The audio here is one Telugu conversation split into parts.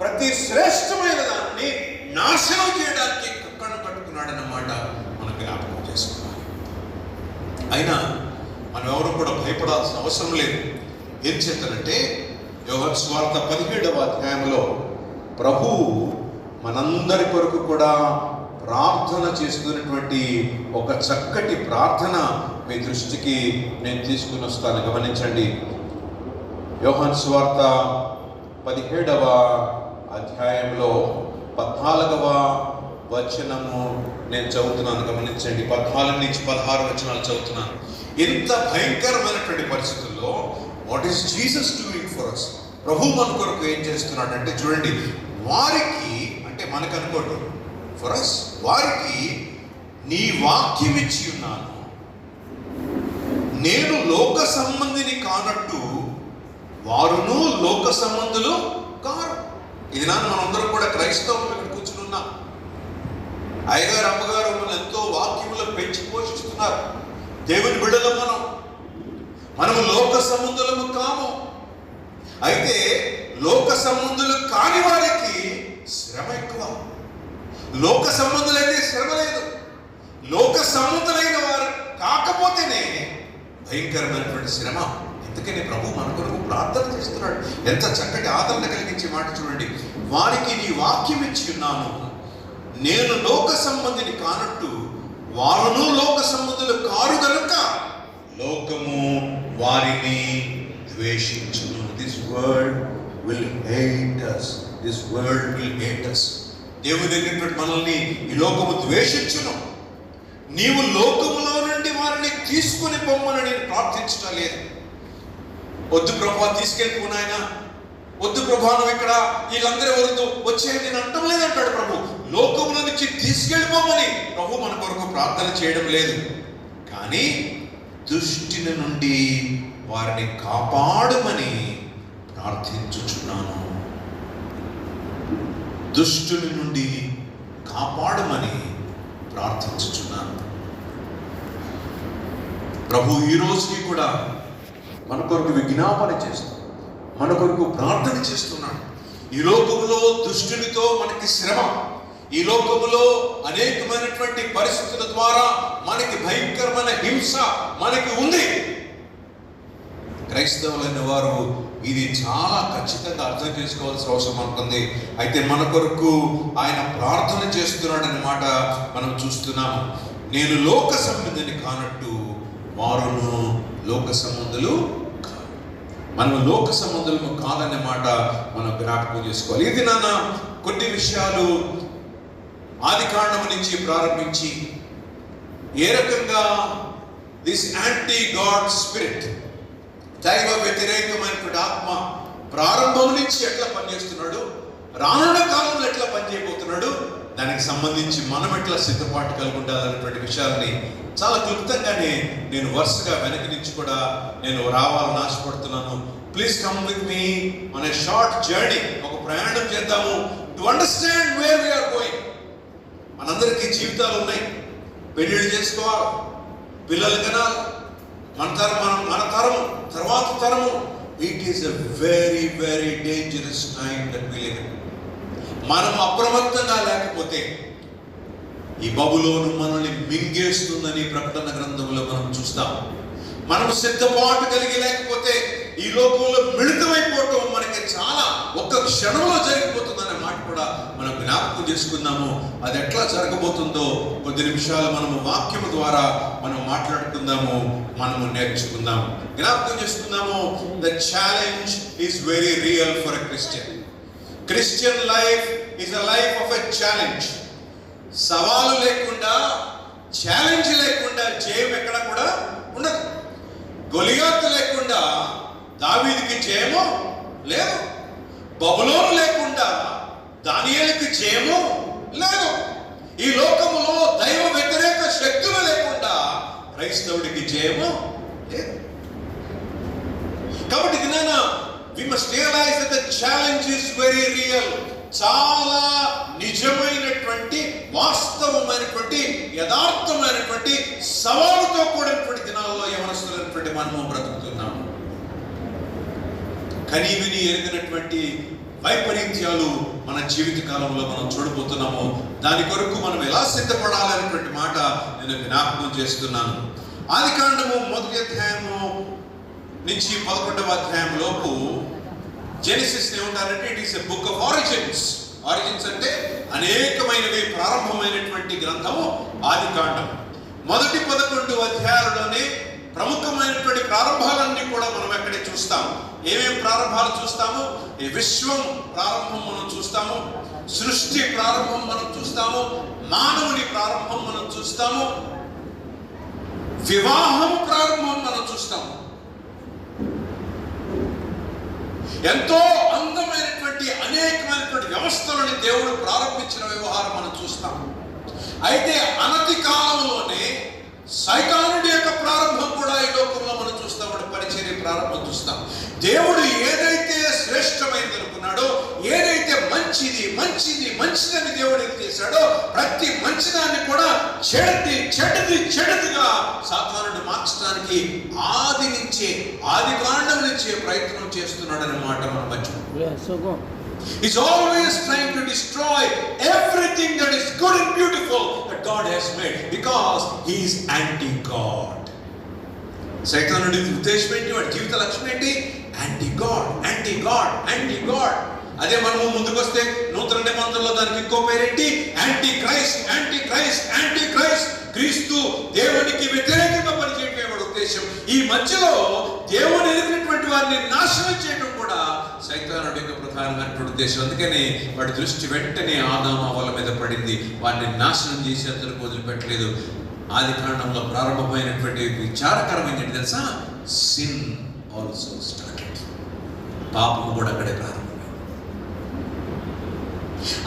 ప్రతి శ్రేష్టమైన దాన్ని నాశనం చేయడానికి కుక్కను కట్టుకున్నాడన్నమాట మనం జ్ఞాపకం చేసుకోవాలి. అయినా మనం ఎవరు కూడా భయపడాల్సిన అవసరం లేదు. ఏం చేతనంటే యోహన్ స్వార్థ పదిహేడవ అధ్యాయంలో ప్రభువు మనందరి కొరకు కూడా ప్రార్థన చేస్తున్నటువంటి ఒక చక్కటి ప్రార్థన మీ దృష్టికి నేను తీసుకుని వస్తాను. గమనించండి. యోహన్ స్వార్త పదిహేడవ అధ్యాయంలో పద్నాలుగవ వచనము నేను చదువుతున్నాను గమనించండి. పద్నాలుగు నుంచి పదహారు వచనాలు చదువుతున్నాను. ఇంత భయంకరమైనటువంటి పరిస్థితుల్లో what is Jesus doing for us ప్రభు మన కొరకు ఏం చేస్తున్నాడంటే చూడండి వారికి అంటే మనకు అనుకోండి ఫర్ అస్ వారికి నీ వాక్యం ఇచ్చి ఉన్నాను. నేను లోక సంబంధిని కానట్టు వారును లోక సంబంధులు కారు. ఈనాడు మనందరం కూడా క్రైస్తవులు ఇక్కడ కూర్చుని ఉన్నాం. అయ్యగారు అమ్మగారు మనం ఎంతో వాక్యములు పెంచి పోషిస్తున్నారు. దేవుని బిడ్డలు మనం. మనము లోక సముద్రము కాము. అయితే లోక సంబంధులు కాని వారికి శ్రమ ఎక్కువ. లోక సంబంధులైతే శ్రమ లేదు. లోక సంబంధులైన వారు కాకపోతేనే భయంకరమైనటువంటి శ్రమ. ఎందుకని ప్రభు మన కొరకు ప్రార్థన చేస్తున్నాడు. ఎంత చక్కటి ఆదరణ కలిగించే మాట చూడండి. వారికి నీ వాక్యం ఇచ్చి ఉన్నాను. నేను లోక సంబంధిని కానట్టు వారును లోక సంబంధులు కారు కనుక లోకము వారిని ద్వేషించును. This world will hate us this world will hate us దేవుని దగ్గర మనల్ని ఈ లోకము ద్వేషించును. నీవు లోకములో నుండి వారిని తీసుకుని పొమ్మని నేను ప్రార్థించడం లేదు. వద్దు ప్రభా తీసుకెళ్ళిపో నాయన. వద్దు ప్రభా నువ్వు ఇక్కడ వీళ్ళందరూ ఎవరితో వచ్చే నేను అంటం లేదంటాడు ప్రభు. లోకముల నుంచి తీసుకెళ్ళిపోమని ప్రభు మన కొరకు ప్రార్థన చేయడం లేదు. కానీ దుష్టిని నుండి వారిని కాపాడమని ప్రార్థించుచున్నాను. దుష్టుని నుండి కాపాడమని ప్రార్థించుచున్నాను. ప్రభు ఈ రోజుకి కూడా మన కొరకు విజ్ఞాపన చేస్తాం మన కొరకు ప్రార్థన చేస్తున్నాడు. ఈ లోకములో దుష్టునితో మనకి శ్రమ ఈ లోకములో అనేకమైనటువంటి పరిస్థితుల ద్వారా మనకి భయంకరమైన హింస మనకి ఉంది. క్రైస్తవులైన వారు ఇది చాలా ఖచ్చితంగా అర్థం చేసుకోవాల్సిన అవసరం ఉంటుంది అయితే మన కొరకు ఆయన ప్రార్థన చేస్తున్నాడనమాట మనం చూస్తున్నాము. నేను లోక సంబంధిని కానట్టు వారును లోక సంబంధులు మనం లోక సంబంధులము కాదనే మాట మనం జ్ఞాపకం చేసుకోవాలి. ఇది నాన్న కొన్ని విషయాలు ఆది కారణం నుంచి ప్రారంభించి ఏ రకంగా దిస్ యాంటీ గాడ్ స్పిరిట్ దైవ వ్యతిరేకమైనటువంటి ఆత్మ ప్రారంభం నుంచి ఎట్లా పనిచేస్తున్నాడు? రానున్న కాలంలో ఎట్లా పనిచేయబోతున్నాడు? దానికి సంబంధించి మనం ఎట్లా సిద్ధపాటు కలిగి ఉండాలనేటువంటి విషయాల్ని చాలా క్లుప్తంగానే నేను వరుసగా వెనక్కి నుంచి కూడా నేను రావాలని ఆశపడుతున్నాను. ప్లీజ్ కమ్ విత్ మీ మన షార్ట్ జర్నీ ఒక ప్రయాణం చేద్దాము. To understand where we are going మనందరికీ జీవితాలు ఉన్నాయి. పెళ్ళిళ్ళు చేసుకోవాలి. పిల్లలు కనాలి మన తరం మనం మన తరము తర్వాత తరము. It is a very very dangerous time that we live మనం అప్రమత్తంగా లేకపోతే ఈ బబులోను మనల్ని మింగేస్తుందని ప్రకటన గ్రంథంలో మనం చూస్తాం. మనం సిద్ధపాటు కలిగి లేకపోతే ఈ లోకంలో మిళితమైపోవటం మనకి చాలా ఒక్క క్షణంలో జరిగిపోతుందనే మాట కూడా మనం జ్ఞాపకం చేసుకుందాము. అది ఎట్లా జరగబోతుందో కొద్ది నిమిషాలు మనము వాక్యం ద్వారా మనం మాట్లాడుకుందాము మనము నేర్చుకుందాము. జ్ఞాపకం చేసుకుందాము the challenge is very real for a Christian Christian life is a life of a challenge సవాలు లేకుండా ఛాలెంజ్ లేకుండా జయం ఎక్కడ కూడా ఉండదు. గొలియాత్ లేకుండా దావీదికి జయము లేదు. బబులోను లేకుండా దానియలకి జయము లేదు. ఈ లోకములో దైవ వ్యతిరేక శక్తులు లేకుండా క్రైస్తవుడికి జయము లేదు. కాబట్టి దినాన we must realise that the challenge is very real చాలా నిజమైనటువంటి వాస్తవమైనటువంటి యథార్థమైనటువంటి సవాలుతో కూడినటువంటి దినాల్లో యవనస్తులైనటువంటి మనము బ్రతుకుతున్నాము కనీవిని ఎరిగినటువంటి వైపరీత్యాలు మన జీవిత కాలంలో మనం చూడబోతున్నామో. దాని కొరకు మనం ఎలా సిద్ధపడాలనేటువంటి మాట నేను జ్ఞాపకం చేస్తున్నాను. ఆది కాండము మొదటి అధ్యాయము నుంచి పదకొండవ అధ్యాయం లోపు జెనిసిస్ ఏమంటారంటే it is a book of origins origins అంటే అనేకమైనవి ప్రారంభమైనటువంటి గ్రంథము ఆది కాండం మొదటి పదకొండు అధ్యాయాలలోనే ప్రముఖమైనటువంటి ప్రారంభాలన్నీ కూడా మనం ఎక్కడే చూస్తాము. ఏమేం ప్రారంభాలు చూస్తాము? ఈ విశ్వం ప్రారంభం మనం చూస్తాము సృష్టి ప్రారంభం మనం చూస్తాము మానవుని ప్రారంభం మనం చూస్తాము వివాహం ప్రారంభం మనం చూస్తాము. ఎంతో అందమైనటువంటి అనేకమైనటువంటి వ్యవస్థలని దేవుడు ప్రారంభించిన వ్యవహారం మనం చూస్తాం అయితే అనతి కాలంలోనే సైతానుడి యొక్క ప్రారంభం కూడా ఈ లోకంలో మనం చూస్తాం వాడి పరిచర్య ప్రారంభం చూస్తాం. దేవుడు మంచిది మంచిది మంచిదని దేవుడు ఏం చేశాడో ప్రతి మంచిదాన్ని కూడా చెడది చెడది చెడదిగా సాతానుడు మార్చడానికి ఆది నుంచే ఆది కాండం నుంచే ప్రయత్నం చేస్తున్నాడనే మాట మనం మర్చిపో Yeah, so go. He's always trying to destroy everything that is good and beautiful that God has made because he is anti-God. సైతానుడి ఉద్దేశం ఏంటి వాడి జీవిత లక్ష్యం ఏంటి anti God anti God anti God అదే మనము ముందుకొస్తే నూతన నిబంధనలో దానికి ఇంకో పేరేంటి? Antichrist antichrist antichrist క్రీస్తు దేవునికి వ్యతిరేకంగా పనిచేయటమే ఉద్దేశం ఈ మధ్యలో దేవుని ఎదిగినటువంటి వారిని నాశనం చేయడం కూడా సైతానుడి యొక్క ప్రధానమైనటువంటి ఉద్దేశం. అందుకని వాడి దృష్టి వెంటనే ఆదామ వాళ్ళ మీద పడింది. వారిని నాశనం చేసేందుకు వదిలిపెట్టలేదు. ఆది కాండంలో ప్రారంభమైనటువంటి విచారకరమైన తెలుసా? సిన్ ఆల్సో స్టార్టెడ్ పాపం కూడా అక్కడే ప్రారంభం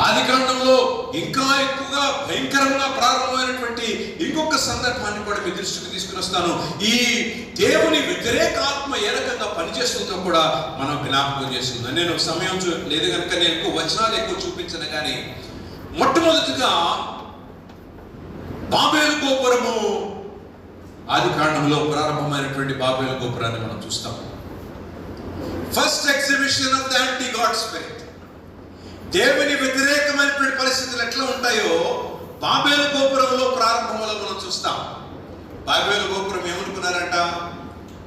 ఆది కాండంలో ఇంకా ఎక్కువగా భయంకరంగా ప్రారంభమైనటువంటి ఇంకొక సందర్భాన్ని కూడా మీ దృష్టికి తీసుకుని వస్తాను. ఈ దేవుని వ్యతిరేకాత్మ ఏ రకంగా పనిచేస్తుందో కూడా మనం జ్ఞాపకం చేస్తుంది నేను సమయం చూ- లేదు కనుక నేను ఎక్కువ వచనాలు ఎక్కువ చూపించను కానీ మొట్టమొదటిగా బాబేలు గోపురము ఆది కాండంలో ప్రారంభమైనటువంటి బాబేలు గోపురాన్ని మనం చూస్తాం. First exhibition of the anti God spirit దేవుని వ్యతిరేకమైనటువంటి పరిస్థితులు ఎట్లా ఉంటాయో బాబేలు గోపురంలో ప్రారంభంలో మనం చూస్తాం. బాబేలు గోపురం ఏమనుకున్నారంట?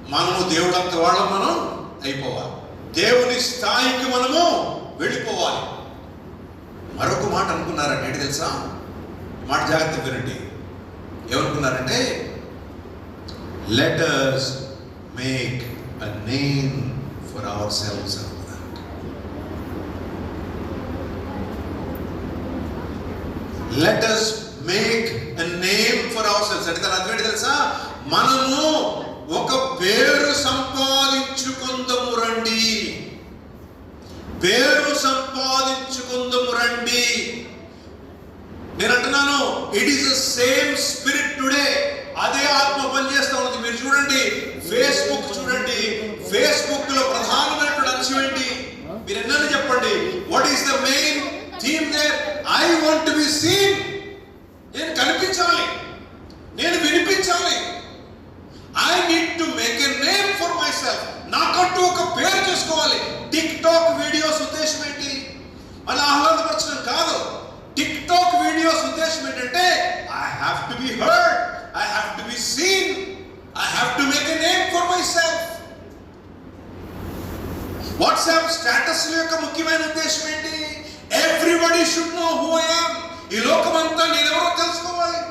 మనము దేవుడంత వాళ్ళం మనం అయిపోవాలి. దేవుని స్థాయికి మనము వెళ్ళిపోవాలి. మరొక మాట అనుకున్నారంటే ఏంటి తెలుసా? మాట జాగ్రత్త వినండి. ఏమనుకున్నారంటే let us make a name for ourselves let us make a name for ourselves అంటే దాని అర్థం తెలుసా? మనము ఒక పేరు సంపాదించుకుందము రండి. పేరు సంపాదించుకుందము రండి. నేను అంటున్నాను it is the same spirit today అదే ఆత్మ పనిచేస్తా ఉంది మీరు చూడండి ఫేస్బుక్ చూడండి. ఫేస్బుక్లో ప్రధానమైనటువంటి అంశం ఏంటి? మీరు ఎన్నని చెప్పండి what is the main theme there I want to be seen నేను కనిపించాలి. నేను వినిపించాలి. I need to make a name for myself నాకంటూ ఒక పేరు చేసుకోవాలి. టిక్ టాక్ వీడియోస్ ఉద్దేశం ఏంటి? మన ఆహ్లాదపరచడం కాదు. టిక్ టాక్ వీడియోస్ ఉద్దేశం ఏంటంటే I have to be heard I have to be seen I have to make a name for myself WhatsApp status యొక్క ముఖ్యమైన ఉద్దేశం ఏంటి? Everybody should know who I am ఈ లోకమంతా నేను ఎవరో తెలుసుకోవాలి.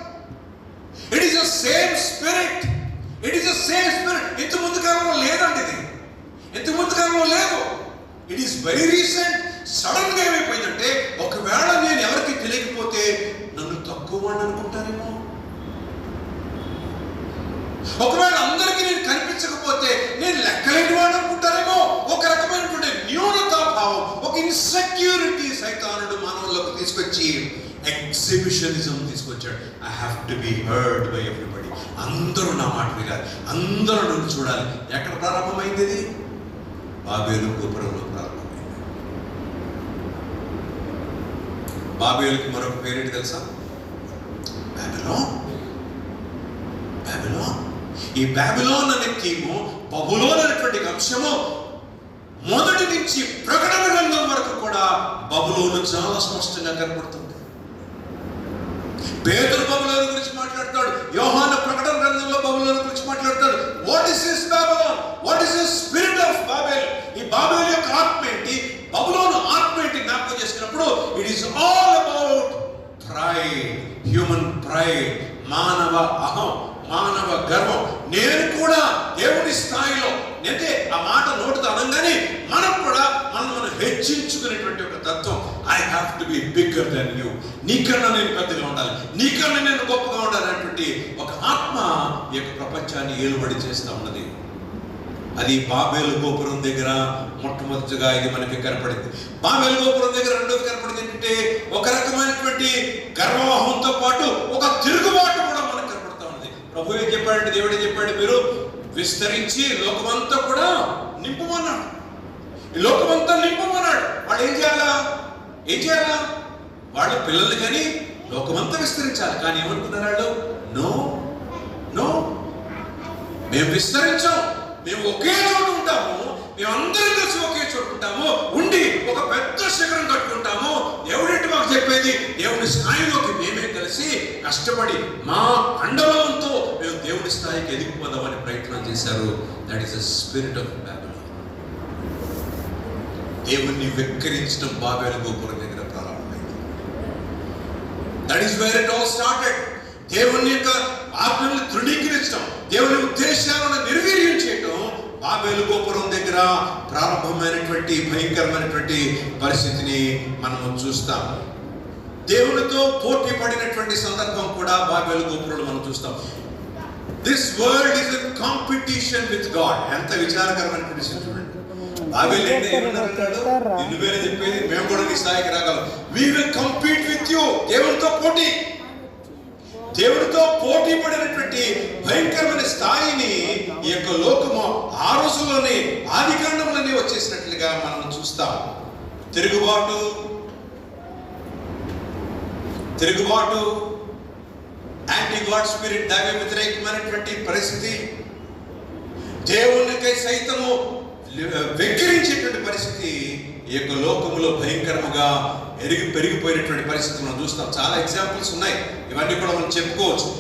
It is the same spirit it is the same spirit ఇంత ముందు కాలంలో లేదండి ఇది. ఇంత ముందు కాలంలో లేదు. ఇట్ ఈస్ వెరీ రీసెంట్ సడన్గా ఏమైపోయిందంటే ఒకవేళ నేను ఎవరికి తెలియకపోతే నన్ను తక్కువ అని అనుకుంటారేమో. ఒకవేళ అందరికీ నేను కనిపించకపోతే నేను లెక్కలేని వాడు అనుకుంటారేమో. ఒక రకమైనటువంటి న్యూనత ఒక ఇన్సెక్యూరిటీ సైతానుడు మానవులకు తీసుకొచ్చి ఎగ్జిబిషనిజం తీసుకొచ్చాడు. I have to be heard by everybody అందరూ నా మాట వినాలి. అందరూ నన్ను చూడాలి. ఎక్కడ ప్రారంభమైంది ఇది? బాబేలు గోపురంలో ప్రారంభమైంది. బాబేలుకి మరొక పేరేంటి తెలుసా? బాబిలోన్ బాబిలోన్ ఈ బాబిలోన్ అనే థీము బబులోన్ అనేటువంటి అంశము మొదటి నుంచి ప్రకటన గ్రంథం వరకు కూడా బబులోను చాలా స్పష్టంగా కనపడుతుంది. పేదలు బబులోని గురించి మాట్లాడతాడు. యోహాన ప్రకటన గ్రంథంలో బబులోని గురించి మాట్లాడతాడు. What is this Babylon what is this spirit of Babel ఈ బాబెల్ యొక్క ఆత్మ ఏంటి? బబులోను ఆత్మ ఏంటి జ్ఞాపకం చేసుకున్నప్పుడు it is all about pride human pride మానవ అహం మానవ గర్వం. నేను కూడా దేవుని స్థాయిలో అంటే ఆ మాట నోటితో అనగానే మనం కూడా మనం మనం హెచ్చించుకునేటువంటి ఒక తత్వం. I have to be bigger than you నీకన్నా నేను పెద్దగా ఉండాలి. నీకన్నా నేను గొప్పగా ఉండాలనేటువంటి ఒక ఆత్మ ఈ యొక్క ప్రపంచాన్ని ఏలుబడి చేస్తూ ఉన్నది. అది బాబేలు గోపురం దగ్గర మొట్టమొదటిగా ఇది మనకి కనపడింది. బాబేలు గోపురం దగ్గర రెండోది కనపడింది ఏంటంటే ఒక రకమైనటువంటి గర్వవాహంతో పాటు ఒక తిరుగుబాటు కూడా మనకు కనపడుతూ ఉంది ప్రభు ఏం చెప్పాడంటే దేవుడు చెప్పాడు మీరు విస్తరించి లోకమంతా కూడా నింపమన్నాడు. ఈ లోకమంతా నింపమన్నాడు. వాళ్ళు ఏం చేయాలా? ఏం చేయాలా? వాళ్ళ పిల్లలు కానీ లోకమంతా విస్తరించాలి. కానీ ఏమనుకున్నారు వాళ్ళు? No no. మేము విస్తరించాం. మేము ఒకే చోటు ఉంటాము. మేము అందరం కలిసి ఒకే చోటు ఉంటాము. ఉండి ఒక పెద్ద శిఖరం కట్టుకుంటాము. దేవుడేంటి మాకు చెప్పేది? దేవుని స్థాయిలోకి మేమే కలిసి కష్టపడి మా అండలంతో దేవుడి స్థాయికి ఎదిగిపోదామని ప్రయత్నం చేశారు. That is the spirit of Babylon దేవుణ్ణి వెక్కిరించడం బాబేల గోపురం దగ్గర ప్రారంభమైంది. That is where it all started దేవుని యొక్క ఆజ్ఞలను తృణీకరించడం దేవుని ఉద్దేశాలను నిర్వీర్యం చేయడం బాబేలు గోపురం దగ్గర ప్రారంభమైనటువంటి భయంకరమైనటువంటి పరిస్థితిని మనము చూస్తాం. దేవునితో పోటీ పడినటువంటి సందర్భం కూడా బాబేలు గోపురంలో మనం చూస్తాం. This world is a competition with God ఎంత విచారకరమైన విషయం చూడండి. బాబేలు ఏంటి ఏమన్నాడు నువ్వేనే చెప్పేది మేము కూడా నీ స్థాయికి రాగలం. We will compete with you దేవునితో పోటీ. దేవుడితో పోటీ పడినటువంటి భయంకరమైన స్థాయిని ఈ యొక్క లోకము ఆ రోజుల్లోనే ఆది కాండంలోనే వచ్చేసినట్లుగా మనం చూస్తాం. తిరుగుబాటు. తిరుగుబాటు. యాంటీ గాడ్ స్పిరిట్ దైవ వ్యతిరేకమైనటువంటి పరిస్థితి దేవునికై సైతము వెక్కిరించేటువంటి పరిస్థితి ఈ యొక్క లోకములో భయంకరముగా ఎరిగి పెరిగిపోయినటువంటి పరిస్థితి మనం చూస్తాం. చాలా ఎగ్జాంపుల్స్ ఉన్నాయి. ఇవన్నీ కూడా మనం చెప్పుకోవచ్చు.